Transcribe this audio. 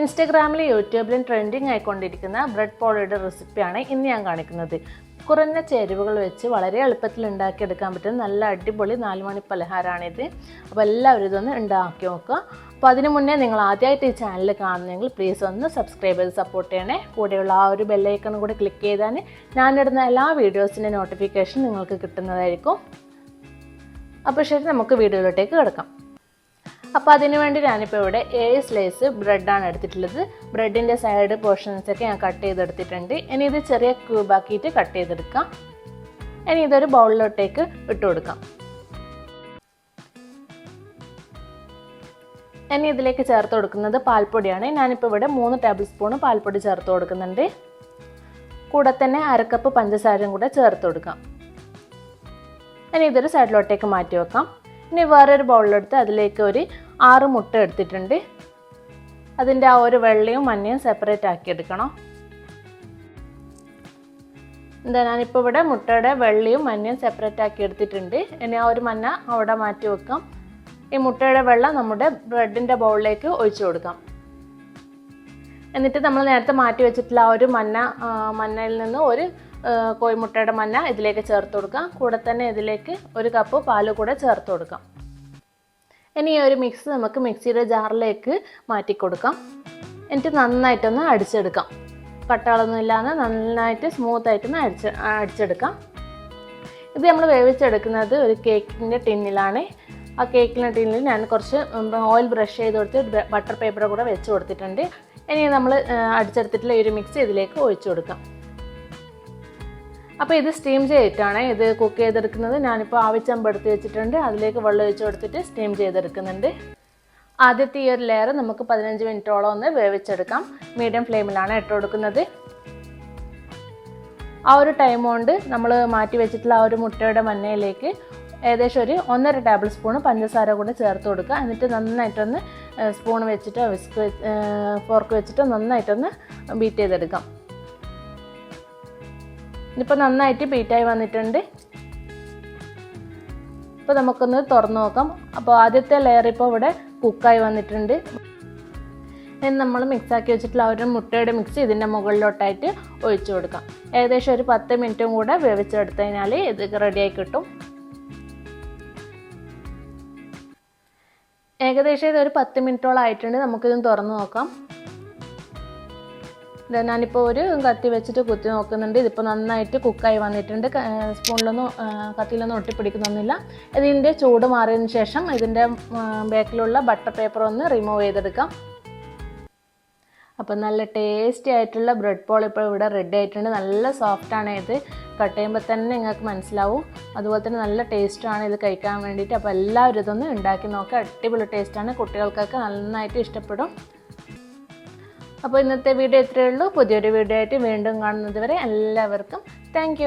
ഇൻസ്റ്റഗ്രാമിലും യൂട്യൂബിലും trending ആയിക്കൊണ്ടിരിക്കുന്ന bread പോളിയുടെ റെസിപ്പിയാണ് ഇന്ന് ഞാൻ കാണിക്കുന്നത്. കുറഞ്ഞ ചേരുവകൾ വെച്ച് വളരെ എളുപ്പത്തിൽ ഉണ്ടാക്കിയെടുക്കാൻ പറ്റുന്ന നല്ല അടിപൊളി നാലുമണി പലഹാരമാണിത് അപ്പോൾ എല്ലാവരും ഇതൊന്ന് ഉണ്ടാക്കി നോക്കുക. അപ്പോൾ അതിന് മുന്നേ നിങ്ങൾ ആദ്യമായിട്ട് ഈ ചാനൽ കാണുന്നെങ്കിൽ പ്ലീസ് ഒന്ന് സബ്സ്ക്രൈബ് ചെയ്ത് സപ്പോർട്ട് ചെയ്യണേ. കൂടെയുള്ള ആ ഒരു ബെല്ലൈക്കണും കൂടി ക്ലിക്ക് ചെയ്താൽ ഞാനിടുന്ന എല്ലാ വീഡിയോസിന്റെ നോട്ടിഫിക്കേഷൻ നിങ്ങൾക്ക് കിട്ടുന്നതായിരിക്കും. അപ്പോൾ ശരി നമുക്ക് വീഡിയോയിലോട്ടേക്ക് കിടക്കാം. അപ്പോൾ അതിന് വേണ്ടി ഞാനിപ്പോൾ ഇവിടെ ഏഴ് സ്ലൈസ് ബ്രെഡാണ് എടുത്തിട്ടുള്ളത്. ബ്രെഡിന്റെ സൈഡ് പോർഷൻസ് ഒക്കെ ഞാൻ കട്ട് ചെയ്തെടുത്തിട്ടുണ്ട്. ഇനി ഇത് ചെറിയ ക്യൂബാക്കിയിട്ട് കട്ട് ചെയ്തെടുക്കാം. ഇനി ഇതൊരു ബൗളിലോട്ടേക്ക് ഇട്ട് കൊടുക്കാം. ഇനി ഇതിലേക്ക് ചേർത്ത് കൊടുക്കുന്നത് പാൽപ്പൊടിയാണ്. ഞാനിപ്പോൾ ഇവിടെ മൂന്ന് ടേബിൾ സ്പൂൺ പാൽപ്പൊടി ചേർത്ത് കൊടുക്കുന്നുണ്ട്. കൂടെ തന്നെ അരക്കപ്പ് പഞ്ചസാരയും കൂടെ ചേർത്ത് കൊടുക്കാം. ഇനി ഇതൊരു സൈഡിലോട്ടേക്ക് മാറ്റി വെക്കാം. ഇനി വേറൊരു ബൗളിലെടുത്ത് അതിലേക്ക് ഒരു ആറ് മുട്ട എടുത്തിട്ടുണ്ട്. അതിന്റെ ആ ഒരു വെള്ളയും മഞ്ഞയും സെപ്പറേറ്റ് ആക്കി എടുക്കണം. എന്താ ഞാനിപ്പോൾ ഇവിടെ മുട്ടയുടെ വെള്ളയും മഞ്ഞയും സെപ്പറേറ്റ് ആക്കി എടുത്തിട്ടുണ്ട്. ഇനി ആ ഒരു മഞ്ഞ അവിടെ മാറ്റി വെക്കാം. ഈ മുട്ടയുടെ വെള്ളം നമ്മുടെ ബ്രെഡിന്റെ ബൗളിലേക്ക് ഒഴിച്ചു കൊടുക്കാം. എന്നിട്ട് നമ്മൾ നേരത്തെ മാറ്റി വെച്ചിട്ടുള്ള ആ ഒരു മഞ്ഞ മഞ്ഞയിൽ നിന്ന് ഒരു കോഴിമുട്ടയുടെ മഞ്ഞ ഇതിലേക്ക് ചേർത്ത് കൊടുക്കാം. കൂടെ തന്നെ ഇതിലേക്ക് ഒരു കപ്പ് പാൽ കൂടെ ചേർത്ത് കൊടുക്കാം. ഇനി ഈ ഒരു മിക്സ് നമുക്ക് മിക്സിയുടെ ജാറിലേക്ക് മാറ്റി കൊടുക്കാം എന്നിട്ട് നന്നായിട്ടൊന്ന് അടിച്ചെടുക്കാം. കട്ടകളൊന്നും ഇല്ലാതെ നന്നായിട്ട് സ്മൂത്തായിട്ടൊന്ന് അടിച്ച് അടിച്ചെടുക്കാം. ഇത് നമ്മൾ വേവിച്ചെടുക്കുന്നത് ഒരു കേക്കിന്റെ ടിന്നിലാണ്. ആ കേക്കിന്റെ ടിന്നിൽ ഞാൻ കുറച്ച് ഓയിൽ ബ്രഷ് ചെയ്ത് കൊടുത്ത് ബട്ടർ പേപ്പർ കൂടെ വെച്ച് കൊടുത്തിട്ടുണ്ട്. ഇനി നമ്മൾ അടിച്ചെടുത്തിട്ടുള്ള ഒരു മിക്സ് ഇതിലേക്ക് ഒഴിച്ചു കൊടുക്കാം. അപ്പോൾ ഇത് സ്റ്റീം ചെയ്തിട്ടാണ് ഇത് കുക്ക് ചെയ്തെടുക്കുന്നത്. ഞാനിപ്പോൾ ആവിച്ചമ്പ് എടുത്ത് വെച്ചിട്ടുണ്ട്. അതിലേക്ക് വെള്ളം ഒഴിച്ച് കൊടുത്തിട്ട് സ്റ്റീം ചെയ്തെടുക്കുന്നുണ്ട്. ആദ്യത്തെ ഈ ഒരു ലെയർ നമുക്ക് പതിനഞ്ച് മിനിറ്റോളം ഒന്ന് വേവിച്ചെടുക്കാം. മീഡിയം ഫ്ലെയിമിലാണ് ഇട്ട് കൊടുക്കുന്നത്. ആ ഒരു ടൈം കൊണ്ട് നമ്മൾ മാറ്റി വെച്ചിട്ടുള്ള ആ ഒരു മുട്ടയുടെ മഞ്ഞയിലേക്ക് ഏകദേശം ഒരു ഒന്നര ടേബിൾ സ്പൂൺ പഞ്ചസാര കൂടെ ചേർത്ത് കൊടുക്കുക. എന്നിട്ട് നന്നായിട്ടൊന്ന് സ്പൂൺ വെച്ചിട്ട് വിസ്ക് ഫോർക്ക് വെച്ചിട്ട് നന്നായിട്ടൊന്ന് ബീറ്റ് ചെയ്തെടുക്കാം. ഇതിപ്പോൾ നന്നായിട്ട് ബീറ്റായി വന്നിട്ടുണ്ട്. ഇപ്പോൾ നമുക്കൊന്ന് തുറന്നു നോക്കാം. അപ്പോൾ ആദ്യത്തെ ലെയർ ഇപ്പോൾ ഇവിടെ കുക്കായി വന്നിട്ടുണ്ട്. ഇനി നമ്മൾ മിക്സാക്കി വെച്ചിട്ടുള്ള ആ ഒരു മുട്ടയുടെ മിക്സ് ഇതിന്റെ മുകളിലോട്ടായിട്ട് ഒഴിച്ചു കൊടുക്കാം. ഏകദേശം ഒരു പത്ത് മിനിറ്റും കൂടെ വേവിച്ചെടുത്തു കഴിഞ്ഞാൽ ഇത് റെഡിയായി കിട്ടും. ഏകദേശം ഇതൊരു പത്ത് മിനിറ്റോളം ആയിട്ടുണ്ട്. നമുക്കിതും തുറന്നു നോക്കാം. ഞാനിപ്പോൾ ഒരു കത്തി വെച്ചിട്ട് കുത്തി നോക്കുന്നുണ്ട്. ഇതിപ്പോൾ നന്നായിട്ട് കുക്കായി വന്നിട്ടുണ്ട്. സ്പൂണിലൊന്നും കത്തിയിലൊന്നും ഒട്ടിപ്പിടിക്കുന്നൊന്നുമില്ല ഇതിന്റെ ചൂട് മാറിയതിന് ശേഷം ഇതിന്റെ ബാക്കിലുള്ള ബട്ടർ പേപ്പർ ഒന്ന് റിമൂവ് ചെയ്തെടുക്കാം. അപ്പം നല്ല ടേസ്റ്റി ആയിട്ടുള്ള ബ്രെഡ് പോൾ ഇപ്പോൾ ഇവിടെ റെഡി ആയിട്ടുണ്ട്. നല്ല സോഫ്റ്റാണ് ഇത്. കട്ട് ചെയ്യുമ്പോൾ തന്നെ നിങ്ങൾക്ക് മനസ്സിലാവും. അതുപോലെ തന്നെ നല്ല ടേസ്റ്റാണ് ഇത് കഴിക്കാൻ വേണ്ടിയിട്ട്. അപ്പോൾ എല്ലാവരും ഇതൊന്ന് ഉണ്ടാക്കി നോക്കുക അടിപൊളി ടേസ്റ്റാണ് കുട്ടികൾക്കൊക്കെ നന്നായിട്ട് ഇഷ്ടപ്പെടും. അപ്പോൾ ഇന്നത്തെ വീഡിയോ ഇത്രയേ ഉള്ളൂ. പുതിയൊരു വീഡിയോ ആയിട്ട് വീണ്ടും കാണുന്നത് വരെ എല്ലാവർക്കും താങ്ക്